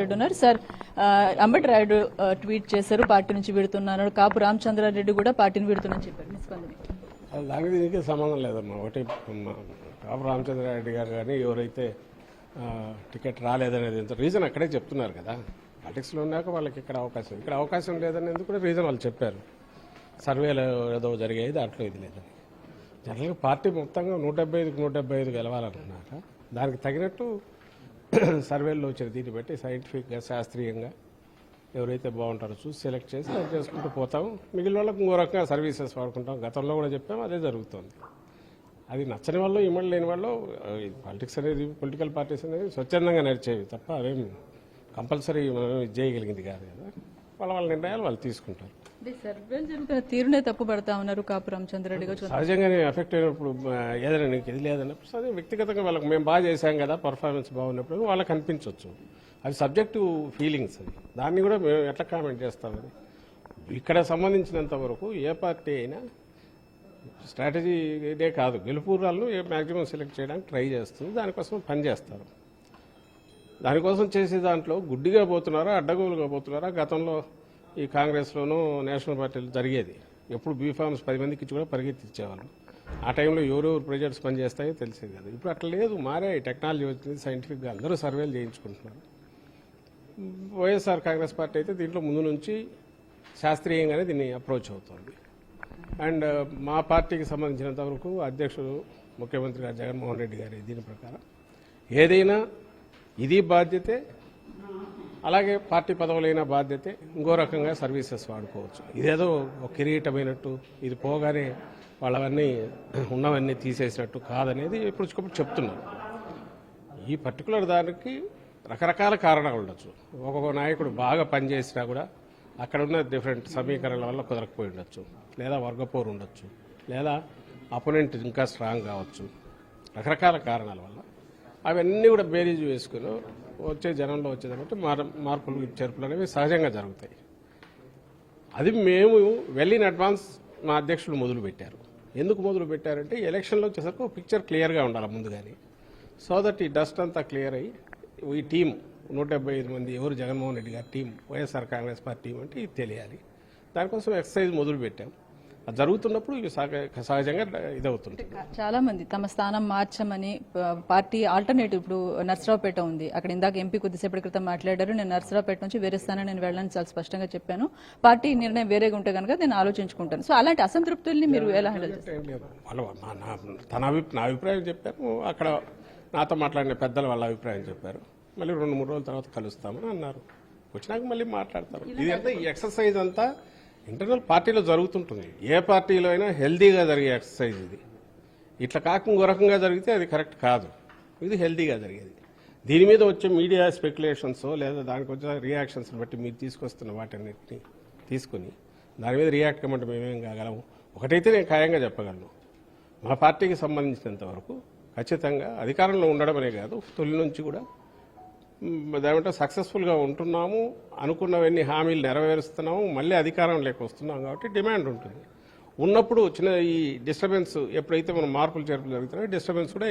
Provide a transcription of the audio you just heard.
రెడ్డి ఉన్నారు. సార్ ఆ, అంబటి రాయుడు ట్వీట్ చేశారు పార్టీ నుంచి విడుతున్నాను. కాపు రామచంద్రారెడ్డి కూడా పార్టీని విడుతున్నాను చెప్పారు. స్పందన దానికి దీనికి సంబంధం లేదమ్మా. ఒకటి కాపు రామచంద్రారెడ్డి గారు కానీ ఎవరైతే టికెట్ రాలేదనేది ఎంత రీజన్ అక్కడే చెప్తున్నారు కదా. పాలిటిక్స్లో ఉన్నాక వాళ్ళకి ఇక్కడ అవకాశం ఇక్కడ అవకాశం లేదనేది కూడా రీజన్ వాళ్ళు చెప్పారు. సర్వేలు ఏదో జరిగేది దాంట్లో ఇది లేదని జనరల్గా పార్టీ మొత్తంగా నూట డెబ్బై ఐదుకి నూట డెబ్బై ఐదు గెలవాలనుకున్నాక దానికి తగినట్టు సర్వేల్లో వచ్చిన దీన్ని బట్టి సైంటిఫిక్గా శాస్త్రీయంగా ఎవరైతే బాగుంటారో చూసి సెలెక్ట్ చేసి అది చేసుకుంటూ పోతాం. మిగిలిన వాళ్ళకి ఇంకో రకంగా సర్వీసెస్ వాడుకుంటాం. గతంలో కూడా చెప్పాం అదే జరుగుతుంది. అది నచ్చని వాళ్ళు ఇమ్మడి లేని వాళ్ళు పాలిటిక్స్ అనేది పొలిటికల్ పార్టీస్ అనేది స్వచ్ఛందంగా నడిచేవి తప్ప అవేమి కంపల్సరీ మనం ఇది చేయగలిగింది కాదు కదా. వాళ్ళ వాళ్ళ నిర్ణయాలు వాళ్ళు తీసుకుంటారు. సర్వేలు జరుగుతున్న తీరునే తప్పు పడతా ఉన్నారు కాపు రామచంద్రారెడ్డి గారు. సహజంగానే ఎఫెక్ట్ అయినప్పుడు ఏదైనా నీకు ఇది లేదన్నప్పుడు సరే వ్యక్తిగతంగా వాళ్ళకి మేము బాగా చేశాం కదా పర్ఫార్మెన్స్ బాగున్నప్పుడు వాళ్ళకి అనిపించవచ్చు అది సబ్జెక్టివ్ ఫీలింగ్స్ అది. దాన్ని కూడా మేము ఎట్లా కామెంట్ చేస్తామని ఇక్కడ సంబంధించినంత వరకు ఏ పార్టీ అయినా స్ట్రాటజీ ఇదే కాదు గెలుపురాలను మ్యాక్సిమం సెలెక్ట్ చేయడానికి ట్రై చేస్తుంది దానికోసం పని చేస్తారు. దానికోసం చేసే దాంట్లో గుడ్డిగా పోతున్నారా అడ్డగోలుగా పోతున్నారా గతంలో ఈ కాంగ్రెస్లోనూ నేషనల్ పార్టీలు జరిగేది. ఎప్పుడు బీఫామ్స్ పది మందికి ఇచ్చి కూడా పరిగెత్తిచ్చేవాళ్ళు. ఆ టైంలో ఎవరెవరు ప్రెజర్స్ పనిచేస్తాయో తెలిసేది కాదు. ఇప్పుడు అట్లా లేదు మారే టెక్నాలజీ వచ్చింది సైంటిఫిక్గా అందరూ సర్వేలు చేయించుకుంటున్నారు. వైఎస్ఆర్ కాంగ్రెస్ పార్టీ అయితే దీంట్లో ముందు నుంచి శాస్త్రీయంగానే దీన్ని అప్రోచ్ అవుతుంది. అండ్ uh, మా పార్టీకి సంబంధించినంత వరకు అధ్యక్షుడు ముఖ్యమంత్రి గారు జగన్మోహన్ రెడ్డి గారి దీని ప్రకారం ఏదైనా ఇది బాధ్యతే అలాగే పార్టీ పదవులైన బాధ్యతే ఇంకో రకంగా సర్వీసెస్ వాడుకోవచ్చు. ఇదేదో ఒక కిరీటమైనట్టు ఇది పోగానే వాళ్ళవన్నీ ఉన్నవన్నీ తీసేసినట్టు కాదనేది ఇప్పుడు చెప్తున్నారు ఈ పర్టికులర్ దానికి రకరకాల కారణాలు ఉండొచ్చు. ఒక్కొక్క నాయకుడు బాగా పనిచేసినా కూడా అక్కడ ఉన్న డిఫరెంట్ సమీకరణల వల్ల కుదరకపోయి ఉండొచ్చు. లేదా వర్గపోరు ఉండొచ్చు. లేదా అపోనెంట్ ఇంకా స్ట్రాంగ్ కావచ్చు. రకరకాల కారణాల వల్ల. అవన్నీ కూడా బేరీజు వేసుకుని వచ్చే జనంలో వచ్చేదానికి మార్ మార్పులు చేర్పులు అనేవి సహజంగా జరుగుతాయి. అది మేము వెళ్ళిన అడ్వాన్స్ మా అధ్యక్షులు మొదలు పెట్టారు ఎందుకు మొదలు పెట్టారంటే ఎలక్షన్లో వచ్చేసరికి పిక్చర్ క్లియర్గా ఉండాలి ముందుగానే. సో దట్ ఈ డస్ట్ అంతా క్లియర్ అయ్యి ఈ టీం నూట డెబ్బై ఐదు మంది ఎవరు జగన్మోహన్ రెడ్డి గారి team YSR Congress party team అంటే ఇది తెలియాలి. దానికోసం ఎక్సర్సైజ్ మొదలు పెట్టాం జరుగుతున్నప్పుడు సహజంగా ఇదవుతుంది చాలా మంది తమ స్థానం మార్చమని పార్టీ ఆల్టర్నేటివ్ ఇప్పుడు నర్సరావుపేట ఉంది. అక్కడ ఇందాక ఎంపీ కొద్దిసేపటి క్రితం మాట్లాడారు. నేను నర్సరావుపేట నుంచి వేరే స్థానం నేను వెళ్ళాలని చాలా స్పష్టంగా చెప్పాను. పార్టీ నిర్ణయం వేరేగా ఉంటే కనుక నేను ఆలోచించుకుంటాను. సో అలాంటి అసంతృప్తుల్ని మీరు ఎలా హ్యాండిల్ తన అభి నా అభిప్రాయం చెప్పారు అక్కడ నాతో మాట్లాడిన పెద్దలు వాళ్ళ అభిప్రాయం చెప్పారు. మళ్ళీ రెండు మూడు రోజుల తర్వాత కలుస్తామని అన్నారు. వచ్చినాక మళ్ళీ మాట్లాడతారు. ఇది అంతా ఈ ఎక్సర్సైజ్ అంతా ఇంటర్నల్ పార్టీలో జరుగుతుంటుంది. ఏ పార్టీలో అయినా హెల్దీగా జరిగే ఎక్సర్సైజ్ ఇది. ఇట్లా కాక ఇంకో రకంగా జరిగితే అది కరెక్ట్ కాదు. ఇది హెల్దీగా జరిగేది. దీని మీద వచ్చే మీడియా స్పెక్యులేషన్స్ లేదా దానికి వచ్చే రియాక్షన్స్ బట్టి మీరు తీసుకొస్తున్న వాటన్నిటిని తీసుకుని దాని మీద రియాక్ట్ కమ్మంటే మేమేం కాగలము? ఒకటైతే నేను ఖాయంగా చెప్పగలను. మా పార్టీకి సంబంధించినంత వరకు ఖచ్చితంగా అధికారంలో ఉండడం అనే కాదు తొలి నుంచి కూడా మ్, సక్సెస్ఫుల్గా ఉంటున్నాము అనుకున్నవన్నీ హామీలు నెరవేరుస్తున్నాము మళ్ళీ అధికారం లేక వస్తున్నాం కాబట్టి డిమాండ్ ఉంటుంది. ఉన్నప్పుడు వచ్చిన ఈ డిస్టర్బెన్స్ ఎప్పుడైతే మనం మార్పులు చేర్పులు జరుగుతున్నాయో డిస్టర్బెన్స్ కూడా